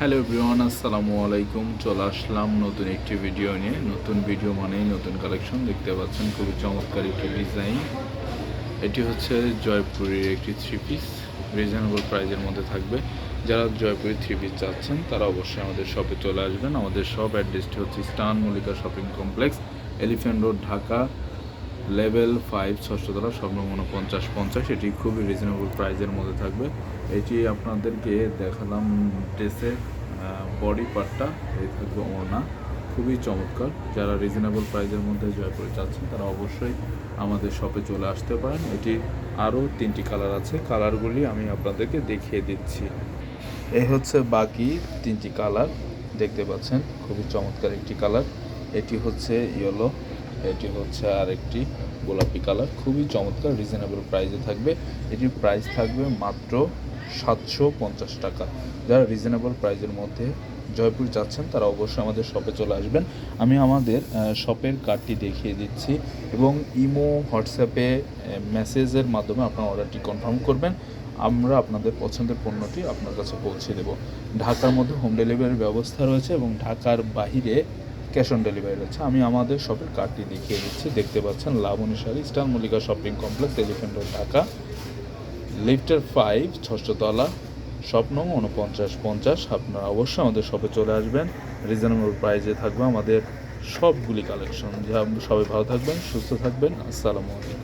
Hello everyone, আসসালামু আলাইকুম। চলে আসলাম নতুন একটি ভিডিও নিয়ে। নতুন ভিডিও মানেই নতুন কালেকশন দেখতে পাচ্ছেন খুবই চমৎকার একটি ডিজাইন এটি হচ্ছে জয়পুরের একটি থ্রি পিস রিজনেবল প্রাইজের মধ্যে থাকবে। যারা জয়পুরি থ্রি পিস চাচ্ছেন, তারা অবশ্যই আমাদের শপে চলে আসবেন। আমাদের শপ অ্যাড্রেসটি হচ্ছে star Mallika shopping complex elephant road Dhaka. Level five ষষ্ঠতলা স্বর্ণমন পঞ্চাশ পঞ্চাশ, এটি খুবই রিজনেবল প্রাইজের মধ্যে থাকবে। এটি আপনাদেরকে দেখালাম ড্রেসের বডি পার্টটা এই থাকবে ওড়না। খুবই চমৎকার। যারা রিজনেবল প্রাইজের মধ্যে জয়পুরে চাচ্ছেন তারা অবশ্যই আমাদের শপে চলে আসতে পারেন। এটি আরও তিনটি কালার আছে। কালারগুলি আমি আপনাদেরকে দেখিয়ে দিচ্ছি। এই হচ্ছে বাকি তিনটি কালার দেখতে পাচ্ছেন, খুবই চমৎকার একটি কালার এটি হচ্ছে ইয়েলো এটি হচ্ছে আরেকটি গোলাপি কালার, খুবই চমৎকার রিজনেবল প্রাইসে থাকবে। এটির প্রাইস থাকবে মাত্র সাতশো পঞ্চাশ টাকা। যারা রিজনেবল প্রাইসের মধ্যে জয়পুর যাচ্ছেন, তারা অবশ্যই আমাদের শপে চলে আসবেন। আমি আমাদের শপের কার্ডটি দেখিয়ে দিচ্ছি এবং ইমো হোয়াটসঅ্যাপে মেসেজের মাধ্যমে আপনার অর্ডারটি কনফার্ম করবেন। আমরা আপনাদের পছন্দের পণ্যটি আপনার কাছে পৌঁছে দেব। ঢাকার মধ্যে হোম ডেলিভারির ব্যবস্থা রয়েছে এবং ঢাকার বাহিরে ক্যাশ অন ডেলিভারি রয়েছে। আমি আমাদের শপের কার্ডটি দেখিয়ে দিচ্ছি। দেখতে পাচ্ছেন Labani sari star Mallika shopping complex elephant road, Dhaka. লিফটার five ষষ্ঠতলা নং উনপঞ্চাশ পঞ্চাশ। আপনারা অবশ্যই আমাদের শপে চলে আসবেন। রিজনেবল প্রাইজে থাকবে আমাদের সবগুলি কালেকশন। যা সবাই ভালো থাকবেন, সুস্থ থাকবেন। আসসালামু আলাইকুম।